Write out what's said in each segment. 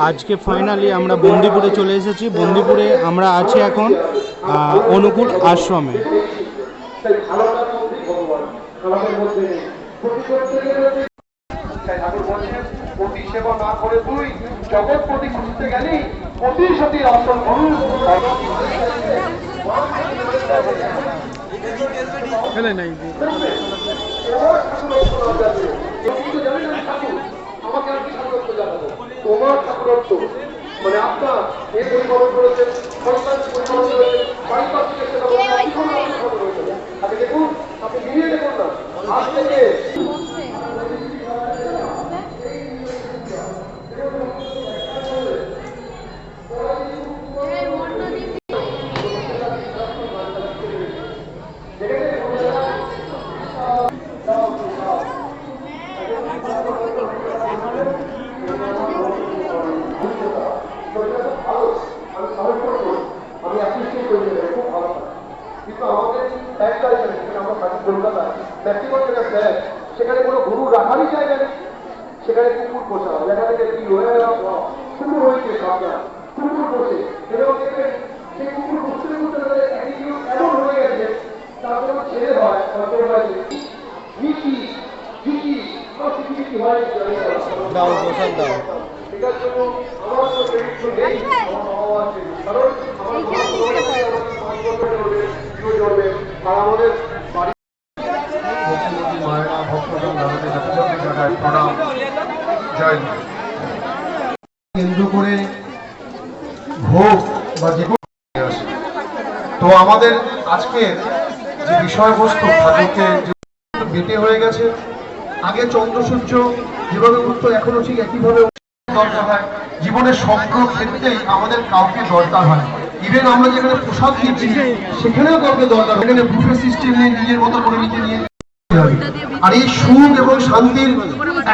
আজকে ফাইনালি আমরা বন্দিপুরে চলে এসেছি। বন্দিপুরে আমরা আছি এখন অনুকূল আশ্রমে। সেবা না করে তুই জগৎপতি খুঁজতে গেলি আমাকে আর কি ঠাকুরত্ব জানাব তোমার মানে আপনার এ পরিবহন করেছেন সন্তান পরিবহন করেছেন বাড়ির পাশ আপনি দেখুন আপনি মিলিয়ে দেখুন না। আজ থেকে কিন্তু আমাদের ব্যাগ আমরা থাকি কলকাতায় ব্যক্তিগত জায়গা ব্যাগ সেখানে কোনো গরু রাখারই জায়গা নেই সেখানে কুকুর পোষা দেখা থেকে কি হয়ে কুকুর হয়েছে সামনা কুকুর পোষে এবং দেখবেন সেই কুকুর পুষতে পুষতে তাদের attitude এমন হয়ে গেছে তারপর ছেলে হয় তারপর হয় মিকি ঝুঁকি আমার হয় দাও প্রসাদ দাও এটার জন্য আমার কোনো নেই আমার বাবা আছে কারণ আমার জন্মে আর আমাদের বাড়ি ভক্তিমতী মায়েরা ভক্তগণ ভারতে যথাযথ জায়গায় প্রণাম জয়। কেন্দ্র করে ভোগ বা যে তো আমাদের আজকের যে বিষয়বস্তু ঠাকুরকে বেটে হয়ে গেছে, আগে চন্দ্রসূর্য যেভাবে উঠতো, এখনও ঠিক একইভাবে দরকার হয় জীবনের সক্র ক্ষেত্রেই আমাদের কাউকে দরকার হয় ইভেন আমরা যেখানে প্রসাদ দিচ্ছি, সেখানেও কাউকে দরকার। এখানে বুফে সিস্টেম নিয়ে নিজের মতো নিজে নিয়ে। আর এই সুখ এবং শান্তির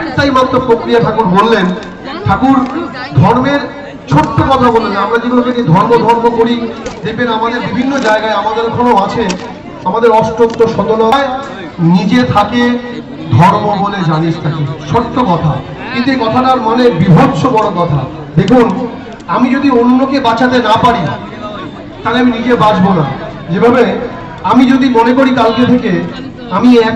একটাই মাত্র প্রক্রিয়া ঠাকুর বললেন। ঠাকুর ধর্মের ছোট্ট কথা বললেন। আমরা যেগুলোকে নিয়ে ধর্ম ধর্ম করি, দেখবেন আমাদের বিভিন্ন জায়গায় আমাদের এখনও আছে, আমাদের অষ্টত্ব শতনয় নিজে থাকে ধর্ম বলে জানিস থাকে ছোট্ট কথা। কিন্তু এই কথাটার মানে বিভৎস বড় কথা। দেখুন, আমি যদি অন্যকে বাঁচাতে না পারি, তাহলে আমি নিজে বাঁচবো না। যেভাবে আমি যদি মনে করি কালকে থেকে আমি এক